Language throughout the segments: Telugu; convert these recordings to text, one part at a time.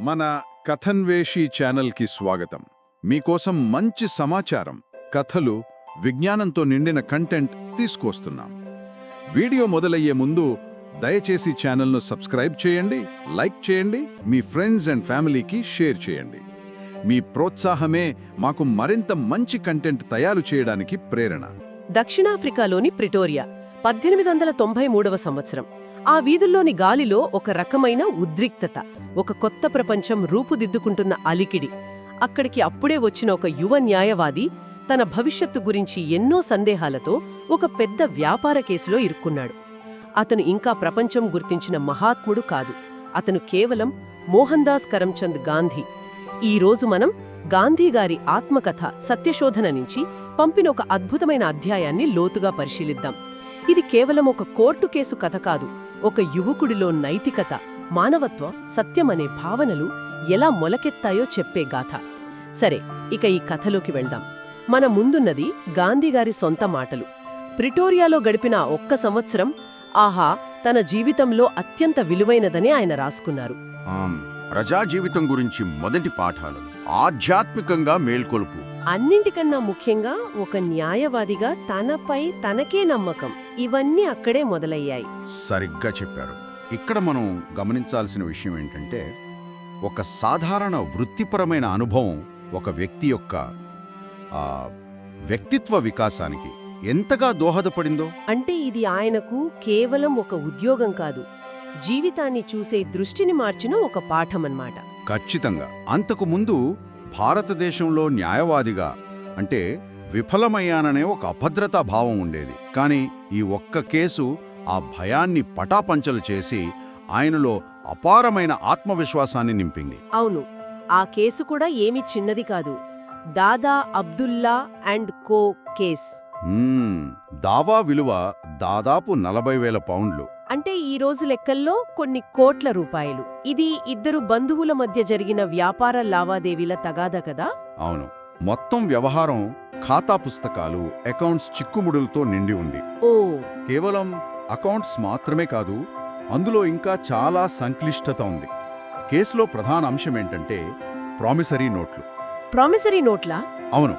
మన కథన్వేషి ఛానల్కి స్వాగతం. మీకోసం మంచి సమాచారం కథలు విజ్ఞానంతో నిండిన కంటెంట్ తీసుకొస్తున్నాం. వీడియో మొదలయ్యే ముందు దయచేసి ఛానల్ను సబ్స్క్రైబ్ చేయండి లైక్ చేయండి మీ ఫ్రెండ్స్ అండ్ ఫ్యామిలీకి షేర్ చేయండి. మీ ప్రోత్సాహమే మాకు మరింత మంచి కంటెంట్ తయారు చేయడానికి ప్రేరణ. దక్షిణాఫ్రికాలోని ప్రిటోరియా పద్దెనిమిది వందల తొంభై మూడవ సంవత్సరం. ఆ వీధుల్లోని గాలిలో ఒక రకమైన ఉద్రిక్తత ఒక కొత్త ప్రపంచం రూపుదిద్దుకుంటున్న అలికిడి. అక్కడికి అప్పుడే వచ్చిన ఒక యువ న్యాయవాది తన భవిష్యత్తు గురించి ఎన్నో సందేహాలతో ఒక పెద్ద వ్యాపార కేసులో ఇరుక్కున్నాడు. అతను ఇంకా ప్రపంచం గుర్తించిన మహాత్ముడు కాదు. అతను కేవలం మోహన్ దాస్ గాంధీ. ఈ రోజు మనం గాంధీగారి ఆత్మకథ సత్యశోధన నుంచి పంపిన ఒక అద్భుతమైన అధ్యాయాన్ని లోతుగా పరిశీలిద్దాం. ఇది కేవలం ఒక కోర్టు కేసు కథ కాదు. ఒక యువకుడిలో నైతికత మానవత్వం సత్యమనే భావనలు ఎలా మొలకెత్తాయో చెప్పే గాథ. సరే ఇక ఈ కథలోకి వెళ్దాం. మన ముందున్నది గాంధీగారి సొంత మాటలు. ప్రిటోరియాలో గడిపిన ఒక్క సంవత్సరం ఆహా తన జీవితంలో అత్యంత విలువైనదని ఆయన రాసుకున్నారు. ప్రజా జీవితం గురించి మొదటి పాఠాలు. ఆధ్యాత్మికంగా మేల్కొలుపు. అన్నింటికన్నా ముఖ్యంగా ఒక న్యాయవాదిగా తనపై తనకే నమ్మకం. ఇవన్నీ అక్కడే మొదలయ్యాయి. సరిగ్గా చెప్పారు. ఇక్కడ మనం గమనించాల్సిన విషయం ఏంటంటే ఒక సాధారణ వృత్తిపరమైన అనుభవం ఒక వ్యక్తి యొక్క ఆ, వ్యక్తిత్వ వికాసానికి ఎంతగా దోహదపడిందో. అంటే ఇది ఆయనకు కేవలం ఒక ఉద్యోగం కాదు. జీవితాన్ని చూసే దృష్టిని మార్చిన ఒక పాఠమన్నమాట. ఖచ్చితంగా. అంతకు ముందు భారతదేశంలో న్యాయవాదిగా అంటే విఫలమయ్యాననే ఒక అభద్రతా భావం ఉండేది. కానీ ఈ ఒక్క కేసు ఆ భయాన్ని పటాపంచలు చేసి ఆయనలో అపారమైన ఆత్మవిశ్వాసాన్ని నింపింది. అవును. ఆ కేసు కూడా ఏమీ చిన్నది కాదు. Dada Abdullah and co case. దావా విలువ దాదాపు నలభై వేల పౌండ్లు. అంటే ఈ రోజు లెక్కల్లో కొన్ని కోట్ల రూపాయలు. ఇది ఇద్దరు బంధువుల మధ్య జరిగిన వ్యాపార లావాదేవీల తగాదా కదా? అవును. మొత్తం వ్యవహారం ఖాతా పుస్తకాలు అకౌంట్స్ చిక్కుముడులతో నిండి ఉంది. ఓ. కేవలం అకౌంట్స్ మాత్రమే కాదు అందులో ఇంకా చాలా సంక్లిష్టత ఉంది. కేసులో ప్రధాన అంశం ఏంటంటే ప్రామిసరీ నోట్లు. ప్రామిసరీ నోట్లా? అవును.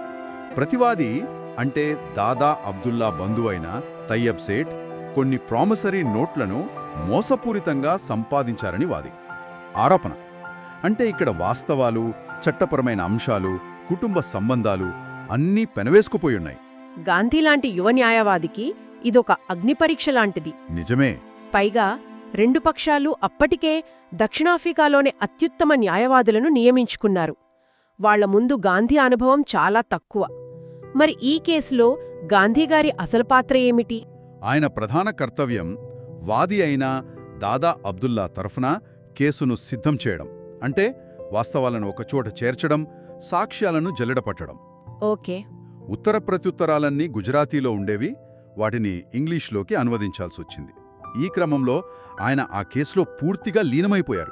ప్రతివాది అంటే దాదా అబ్దుల్లా బంధువైన తయ్యబ్ సేఠ్ కొన్ని ప్రామిసరీ నోట్లను మోసపూరితంగా సంపాదించారని వాది. ఆరోపణ. అంటే ఇక్కడ వాస్తవాలు చట్టపరమైన అంశాలు కుటుంబ సంబంధాలు అన్నీ పెనవేసుకుపోయున్నాయి. గాంధీ లాంటి యువ న్యాయవాదికి ఇదొక అగ్నిపరీక్ష లాంటిది. నిజమే. పైగా రెండు పక్షాలు అప్పటికే దక్షిణాఫ్రికాలోని అత్యుత్తమ న్యాయవాదులను నియమించుకున్నారు. వాళ్ళ ముందు గాంధీ అనుభవం చాలా తక్కువ. మరి ఈ కేసులో గాంధీగారి అసలు పాత్ర ఏమిటి? ఆయన ప్రధాన కర్తవ్యం వాది అయిన దాదా అబ్దుల్లా తరఫున కేసును సిద్ధం చేయడం అంటే వాస్తవాలను ఒకచోట చేర్చడం సాక్ష్యాలను జల్లెడపట్టడం. ఓకే. ఉత్తర ప్రత్యుత్తరాలన్నీ గుజరాతీలో ఉండేవి వాటిని ఇంగ్లీష్లోకి అనువదించాల్సొచ్చింది. ఈ క్రమంలో ఆయన ఆ కేసులో పూర్తిగా లీనమైపోయారు.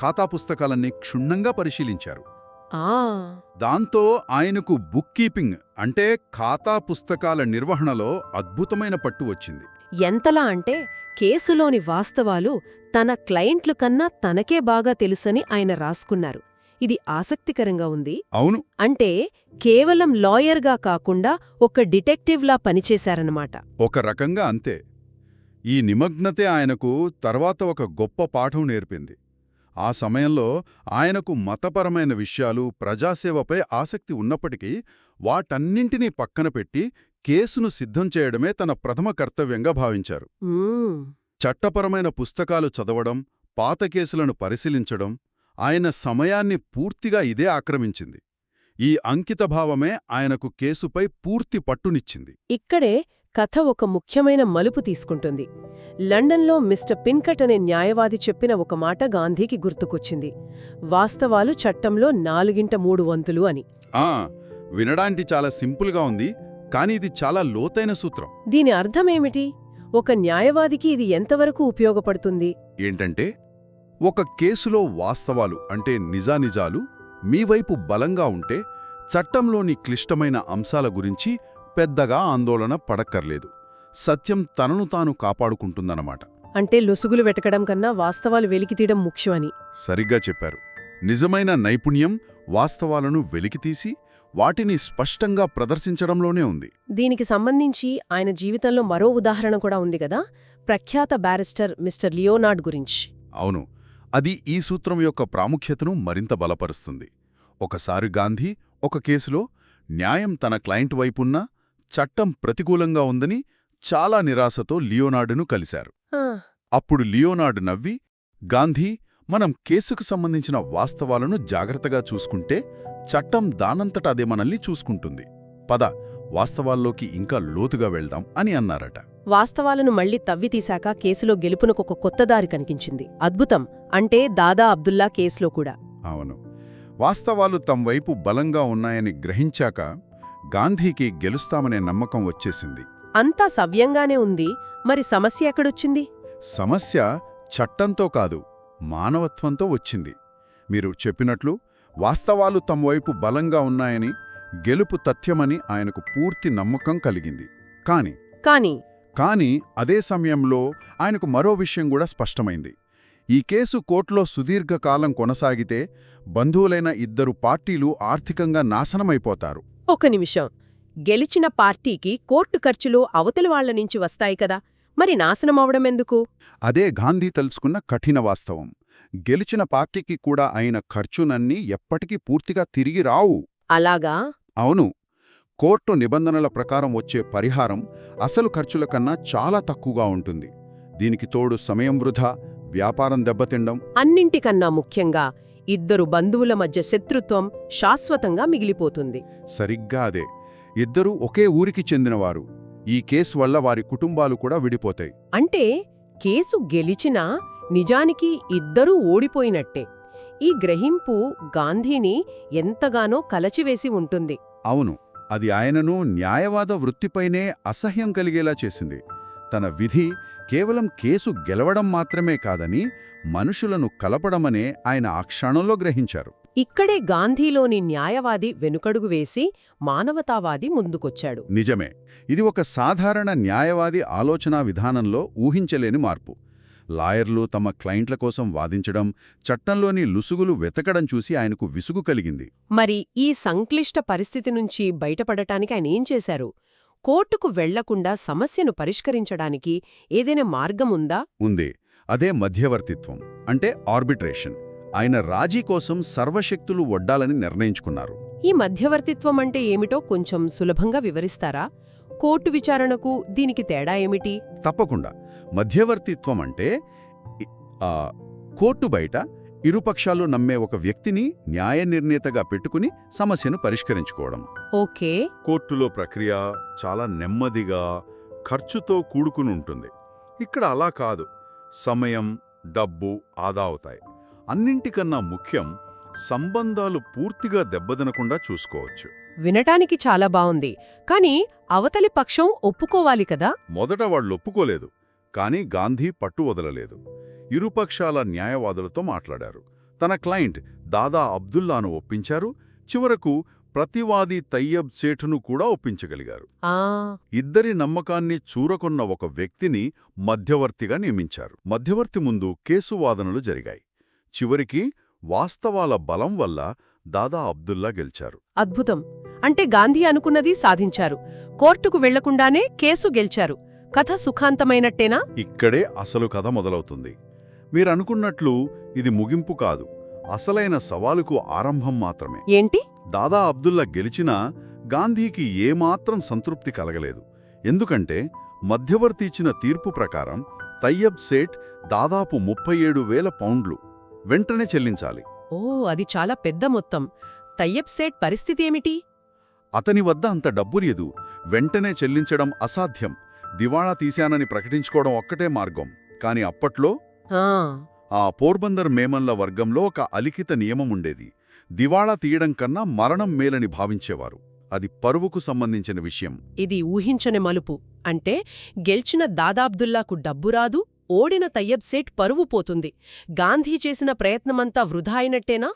ఖాతా పుస్తకాలన్నీ క్షుణ్ణంగా పరిశీలించారు. దాంతో ఆయనకు బుక్ కీపింగ్ అంటే ఖాతా పుస్తకాల నిర్వహణలో అద్భుతమైన పట్టు వచ్చింది. ఎంతలా అంటే కేసులోని వాస్తవాలు తన క్లయింట్లు కన్నా తనకే బాగా తెలుసని ఆయన రాసుకున్నారు. ఇది ఆసక్తికరంగా ఉంది. అవును. అంటే కేవలం లాయర్గా కాకుండా ఒక డిటెక్టివ్లా పనిచేశారన్నమాట. ఒక రకంగా అంతే. ఈ నిమగ్నతే ఆయనకు తర్వాత ఒక గొప్ప పాఠం నేర్పింది. ఆ సమయంలో ఆయనకు మతపరమైన విషయాలు ప్రజాసేవపై ఆసక్తి ఉన్నప్పటికీ వాటన్నింటినీ పక్కన పెట్టి కేసును సిద్ధం చేయడమే తన ప్రథమ కర్తవ్యంగా భావించారు. చట్టపరమైన పుస్తకాలు చదవడం పాత కేసులను పరిశీలించడం ఆయన సమయాన్ని పూర్తిగా ఇదే ఆక్రమించింది. ఈ అంకితభావమే ఆయనకు కేసుపై పూర్తి పట్టునిచ్చింది. ఇక్కడే కథ ఒక ముఖ్యమైన మలుపు తీసుకుంటుంది. లండన్లో మిస్టర్ పిన్కట్ అనే న్యాయవాది చెప్పిన ఒక మాట గాంధీకి గుర్తుకొచ్చింది. వాస్తవాలు చట్టంలో నాలుగింట మూడు వంతులు అని. ఆ వినడానికి చాలా సింపుల్గా ఉంది కానీ ఇది చాలా లోతైన సూత్రం. దీని అర్థమేమిటి? ఒక న్యాయవాదికి ఇది ఎంతవరకు ఉపయోగపడుతుంది? ఏంటంటే ఒక కేసులో వాస్తవాలు అంటే నిజానిజాలు మీ వైపు బలంగా ఉంటే చట్టంలోని క్లిష్టమైన అంశాల గురించి పెద్దగా ఆందోళన పడక్కర్లేదు. సత్యం తనను తాను కాపాడుకుంటుందన్నమాట. అంటే లొసుగులు వెతకడం కన్నా వాస్తవాలు వెలికితీయడం ముఖ్యమని. సరిగ్గా చెప్పారు. నిజమైన నైపుణ్యం వాస్తవాలను వెలికితీసి వాటిని స్పష్టంగా ప్రదర్శించడంలోనే ఉంది. దీనికి సంబంధించి ఆయన జీవితంలో మరో ఉదాహరణ కూడా ఉంది కదా? ప్రఖ్యాత బ్యారిస్టర్ మిస్టర్ లియోనార్డ్ గురించి. అవును. అది ఈ సూత్రం యొక్క ప్రాముఖ్యతను మరింత బలపరుస్తుంది. ఒకసారి గాంధీ ఒక కేసులో న్యాయం తన క్లయింట్ వైపున్నా చట్టం ప్రతికూలంగా ఉందని చాలా నిరాశతో లియోనార్డును కలిశారు. అప్పుడు లియోనార్డు నవ్వి గాంధీ మనం కేసుకు సంబంధించిన వాస్తవాలను జాగ్రత్తగా చూసుకుంటే చట్టం దానంతట అదే మనల్ని చూసుకుంటుంది. పద వాస్తవాల్లోకి ఇంకా లోతుగా వెళ్దాం అని అన్నారట. వాస్తవాలను మళ్ళీ తవ్వి తీశాక కేసులో గెలుపునకొక కొత్త దారి కనిపించింది. అద్భుతం! అంటే దాదా అబ్దుల్లా కేసులో కూడా. అవును. వాస్తవాలు తమ వైపు బలంగా ఉన్నాయని గ్రహించాక గాంధీకి గెలుస్తామనే నమ్మకం వచ్చేసింది. అంతా సవ్యంగానే ఉంది. మరి సమస్య ఎక్కడొచ్చింది? సమస్య చట్టంతో కాదు మానవత్వంతో వచ్చింది. మీరు చెప్పినట్లు వాస్తవాలు తమ వైపు బలంగా ఉన్నాయని గెలుపు తథ్యమని ఆయనకు పూర్తి నమ్మకం కలిగింది. కాని కాని కాని అదే సమయంలో ఆయనకు మరో విషయం కూడా స్పష్టమైంది. ఈ కేసు కోర్టులో సుదీర్ఘకాలం కొనసాగితే బంధువులైన ఇద్దరు పార్టీలు ఆర్థికంగా నాశనమైపోతారు. ఒక నిమిషం. గెలిచిన పార్టీకి కోర్టు ఖర్చులు అవతలి వాళ్ళ నుంచి వస్తాయి కదా. మరి నాశనమవడమెందుకు అదే గాంధీ తెలుసుకున్న కఠిన వాస్తవం. గెలిచిన పార్టీకి కూడా అయిన ఖర్చునన్నీ ఎప్పటికీ పూర్తిగా తిరిగి రావు. అలాగా? అవును. కోర్టు నిబంధనల ప్రకారం వచ్చే పరిహారం అసలు ఖర్చుల కన్నా చాలా తక్కువగా ఉంటుంది. దీనికి తోడు సమయం వృధా వ్యాపారం దెబ్బతిండం. అన్నింటికన్నా ముఖ్యంగా ఇద్దరు బంధువుల మధ్య శత్రుత్వం శాశ్వతంగా మిగిలిపోతుంది. సరిగ్గా అదే. ఇద్దరూ ఒకే ఊరికి చెందినవారు. ఈ కేసు వల్ల వారి కుటుంబాలు కూడా విడిపోతాయి. అంటే కేసు గెలిచినా నిజానికి ఇద్దరూ ఓడిపోయినట్టే. ఈ గ్రహింపు గాంధీని ఎంతగానో కలచివేసి ఉంటుంది. అవును. అది ఆయనను న్యాయవాద వృత్తిపైనే అసహ్యం కలిగేలా చేసింది. తన విధి కేవలం కేసు గెలవడం మాత్రమే కాదని మనుషులను కలపడమనే ఆయన ఆ క్షణంలో గ్రహించారు. ఇక్కడే గాంధీలోని న్యాయవాది వెనుకడుగు వేసి మానవతావాది ముందుకొచ్చాడు. నిజమే. ఇది ఒక సాధారణ న్యాయవాది ఆలోచనా విధానంలో ఊహించలేని మార్పు. లాయర్లు తమ క్లయింట్ల కోసం వాదించడం చట్టంలోని లుసుగులు వెతకడం చూసి ఆయనకు విసుగు కలిగింది. మరి ఈ సంక్లిష్ట పరిస్థితి నుంచి బయటపడటానికి ఆయన ఏం చేశారు? కోర్టుకు వెళ్ళకుండా సమస్యను పరిష్కరించడానికి ఏదైనా మార్గముందా ఉంది? అదే మధ్యవర్తిత్వం అంటే ఆర్బిట్రేషన్ ఆయన రాజీ కోసం సర్వశక్తులు వడ్డాలని నిర్ణయించుకున్నారు. ఈ మధ్యవర్తిత్వం అంటే ఏమిటో కొంచెం సులభంగా వివరిస్తారా? కోర్టు విచారణకు దీనికి తేడా ఏమిటి? తప్పకుండా. మధ్యవర్తిత్వం అంటే కోర్టు బయట ఇరుపక్షాలు నమ్మే ఒక వ్యక్తిని న్యాయ నిర్ణేతగా పెట్టుకుని సమస్యను పరిష్కరించుకోవడం. ఓకే. కోర్టులో ప్రక్రియ చాలా నెమ్మదిగా ఖర్చుతో కూడుకుని ఉంటుంది. ఇక్కడ అలా కాదు. సమయం డబ్బు ఆదా అవుతాయి. అన్నింటికన్నా ముఖ్యం సంబంధాలు పూర్తిగా దెబ్బతినకుండా చూసుకోవచ్చు. వినటానికి చాలా బావుంది కాని అవతలి పక్షం ఒప్పుకోవాలి కదా? మొదట వాళ్ళు ఒప్పుకోలేదు. కానీ గాంధీ పట్టు వదలలేదు. ఇరుపక్షాల న్యాయవాదులతో మాట్లాడారు. తన క్లయింట్ దాదా అబ్దుల్లాను ఒప్పించారు. చివరకు ప్రతివాది తయ్యబ్ సేఠును కూడా ఒప్పించగలిగారు. ఆ. ఇద్దరి నమ్మకాన్ని చూరకొన్న ఒక వ్యక్తిని మధ్యవర్తిగా నియమించారు. మధ్యవర్తి ముందు కేసు వాదనలు జరిగాయి. చివరికి వాస్తవాల బలం వల్ల దాదా అబ్దుల్లా గెలిచారు. అద్భుతం. అంటే గాంధీ అనుకున్నది సాధించారు. కోర్టుకు వెళ్ళకుండానే కేసు గెలిచారు. కథ సుఖాంతమైనట్టేనా? ఇక్కడే అసలు కథ మొదలవుతుంది. మీరనుకున్నట్లు ఇది ముగింపు కాదు. అసలైన సవాలుకు ఆరంభం మాత్రమే. ఏంటి? దాదా అబ్దుల్లా గెలిచినా గాంధీకి ఏమాత్రం సంతృప్తి కలగలేదు. ఎందుకంటే మధ్యవర్తి ఇచ్చిన తీర్పు ప్రకారం తయ్యబ్ సేట్ దాదాపు ముప్పై ఏడు వేల పౌండ్లు వెంటనే చెల్లించాలి. ఓ అది చాలా పెద్ద మొత్తం. తయ్యబ్ సేట్ పరిస్థితి ఏమిటి? అతని వద్ద అంత డబ్బు లేదు. వెంటనే చెల్లించడం అసాధ్యం. దివాళా తీశానని ప్రకటించుకోవడం ఒక్కటే మార్గం. కాని అప్పట్లో ఆ. ఆ పోర్బందర్ మేమన్ల వర్గంలో ఒక అలిఖిత నియమముండేది. దివాళా తీయడం కన్నా మరణం మేలని భావించేవారు. అది పరువుకు సంబంధించిన విషయం. ఇది ఊహించని మలుపు. అంటే గెలిచిన దాదాబ్దుల్లాకు డబ్బు రాదు ఓడిన తయ్యబ్ సేట్ పరువు పోతుంది. గాంధీ చేసిన ప్రయత్నమంతా వృధా అయినట్టేనా?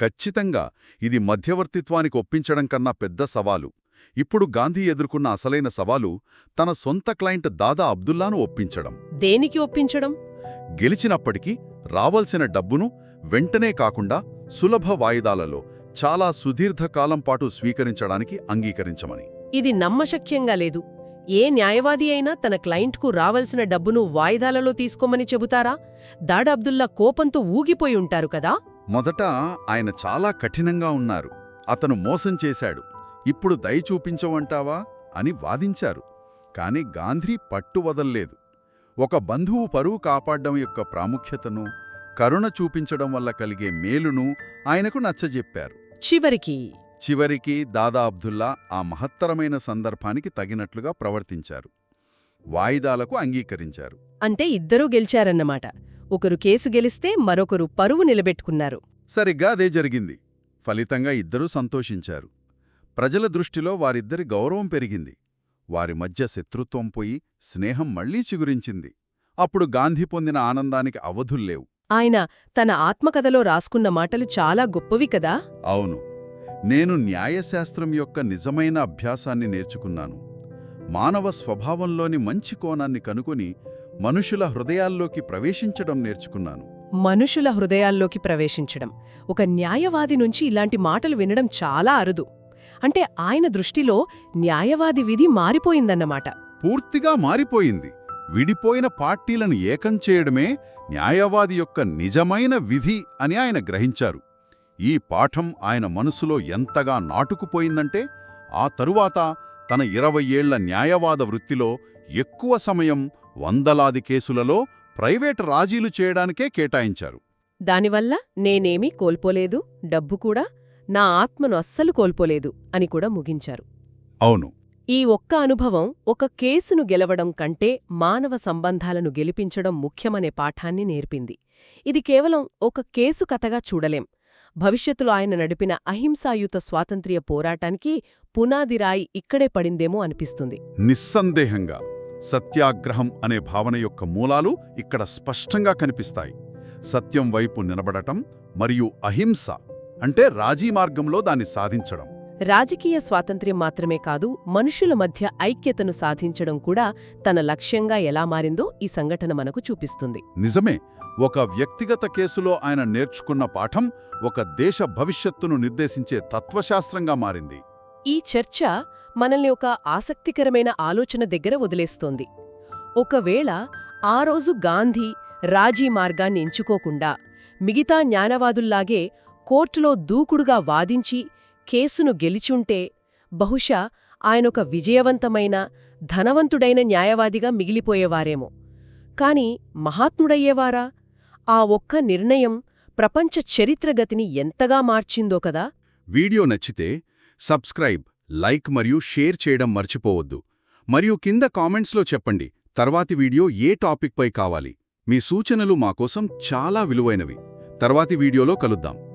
ఖచ్చితంగా. ఇది మధ్యవర్తిత్వానికి ఒప్పించడం కన్నా పెద్ద సవాలు. ఇప్పుడు గాంధీ ఎదుర్కొన్న అసలైన సవాలు తన సొంత క్లయింట్ దాదా అబ్దుల్లాను ఒప్పించడం. దేనికి ఒప్పించడం? గెలిచినప్పటికీ రావాల్సిన డబ్బును వెంటనే కాకుండా సులభ వాయిదాలలో చాలా సుదీర్ఘకాలం పాటు స్వీకరించడానికి అంగీకరించమని. ఇది నమ్మశక్యంగా లేదు. ఏ న్యాయవాది అయినా తన క్లయింట్కు రావలసిన డబ్బును వాయిదాలలో తీసుకోమని చెబుతారా? దాడ్ అబ్దుల్లా కోపంతో ఊగిపోయి ఉంటారు కదా? మొదట ఆయన చాలా కఠినంగా ఉన్నారు. అతను మోసం చేశాడు. ఇప్పుడు దయ చూపించవంటావా అని వాదించారు. కాని గాంధీ పట్టు వదల్లేదు. ఒక బంధువు పరువు కాపాడ్డం యొక్క ప్రాముఖ్యతను కరుణ చూపించడం వల్ల కలిగే మేలును ఆయనకు నచ్చజెప్పారు. చివరికి చివరికి దాదా అబ్దుల్లా ఆ మహత్తరమైన సందర్భానికి తగినట్లుగా ప్రవర్తించారు. వాయిదాలకు అంగీకరించారు. అంటే ఇద్దరూ గెలిచారన్నమాట. ఒకరు కేసు గెలిస్తే మరొకరు పరువు నిలబెట్టుకున్నారు. సరిగ్గా అదే జరిగింది. ఫలితంగా ఇద్దరూ సంతోషించారు. ప్రజల దృష్టిలో వారిద్దరి గౌరవం పెరిగింది. వారి మధ్య శత్రుత్వం పోయి స్నేహం మళ్ళీ చిగురించింది. అప్పుడు గాంధీ పొందిన ఆనందానికి అవధుల్లేవు. ఆయన తన ఆత్మకథలో రాసుకున్న మాటలు చాలా గొప్పవి కదా? అవును. నేను న్యాయశాస్త్రం యొక్క నిజమైన అభ్యాసాన్ని నేర్చుకున్నాను. మానవ స్వభావంలోని మంచి కోణాన్ని కనుకొని మనుషుల హృదయాల్లోకి ప్రవేశించడం నేర్చుకున్నాను. మనుషుల హృదయాల్లోకి ప్రవేశించడం. ఒక న్యాయవాది నుంచి ఇలాంటి మాటలు వినడం చాలా అరుదు. అంటే ఆయన దృష్టిలో న్యాయవాది విధి మారిపోయిందన్నమాట. పూర్తిగా మారిపోయింది. విడిపోయిన పార్టీలను ఏకం చేయడమే న్యాయవాది యొక్క నిజమైన విధి అని ఆయన గ్రహించారు. ఈ పాఠం ఆయన మనసులో ఎంతగా నాటుకుపోయిందంటే ఆ తరువాత తన ఇరవై ఏళ్ళ న్యాయవాద వృత్తిలో ఎక్కువ సమయం వందలాది కేసులలో ప్రైవేట్ రాజీలు చేయడానికే కేటాయించారు. దానివల్ల నేనేమీ కోల్పోలేదు డబ్బు కూడా నా ఆత్మను అస్సలు కోల్పోలేదు అని కూడా ముగించారు. అవును. ఈ ఒక్క అనుభవం ఒక కేసును గెలవడం కంటే మానవ సంబంధాలను గెలిపించడం ముఖ్యమనే పాఠాన్ని నేర్పింది. ఇది కేవలం ఒక కేసు కథగా చూడలేం. భవిష్యత్తులో ఆయన నడిపిన అహింసాయుత స్వాతంత్ర్య పోరాటానికి పునాదిరాయి ఇక్కడే పడిందేమో అనిపిస్తుంది. నిస్సందేహంగా సత్యాగ్రహం అనే భావన యొక్క మూలాలు ఇక్కడ స్పష్టంగా కనిపిస్తాయి. సత్యం వైపు నిలబడటం మరియు అహింస అంటే రాజీ మార్గంలో దాన్ని సాధించడం. రాజకీయ స్వాతంత్ర్యం మాత్రమే కాదు మనుషుల మధ్య ఐక్యతను సాధించడం కూడా తన లక్ష్యంగా ఎలా మారిందో ఈ సంఘటన మనకు చూపిస్తుంది. నిజమే ఒక వ్యక్తిగత కేసులో ఆయన నేర్చుకున్న పాఠం ఒక దేశ భవిష్యత్తును నిర్దేశించే తత్వశాస్త్రంగా మారింది. ఈ చర్చ మనల్ని ఒక ఆసక్తికరమైన ఆలోచన దగ్గర వదిలేస్తోంది. ఒకవేళ ఆ రోజు గాంధీ రాజీ మార్గాన్ని ఎంచుకోకుండా మిగతా జ్ఞానవాదుల్లాగే కోర్టులో దూకుడుగా వాదించి కేసును గెలిచుంటే బహుశా ఆయనొక విజయవంతమైన ధనవంతుడైన న్యాయవాదిగా మిగిలిపోయేవారేమో. కాని మహాత్ముడయ్యేవారా? ఆ ఒక్క నిర్ణయం ప్రపంచ చరిత్రగతిని ఎంతగా మార్చిందో కదా? వీడియో నచ్చితే సబ్స్క్రైబ్ లైక్ మరియు షేర్ చేయడం మర్చిపోవద్దు. మరియు కింద కామెంట్స్లో చెప్పండి తర్వాతి వీడియో ఏ టాపిక్పై కావాలి? మీ సూచనలు మాకోసం చాలా విలువైనవి. తర్వాతి వీడియోలో కలుద్దాం.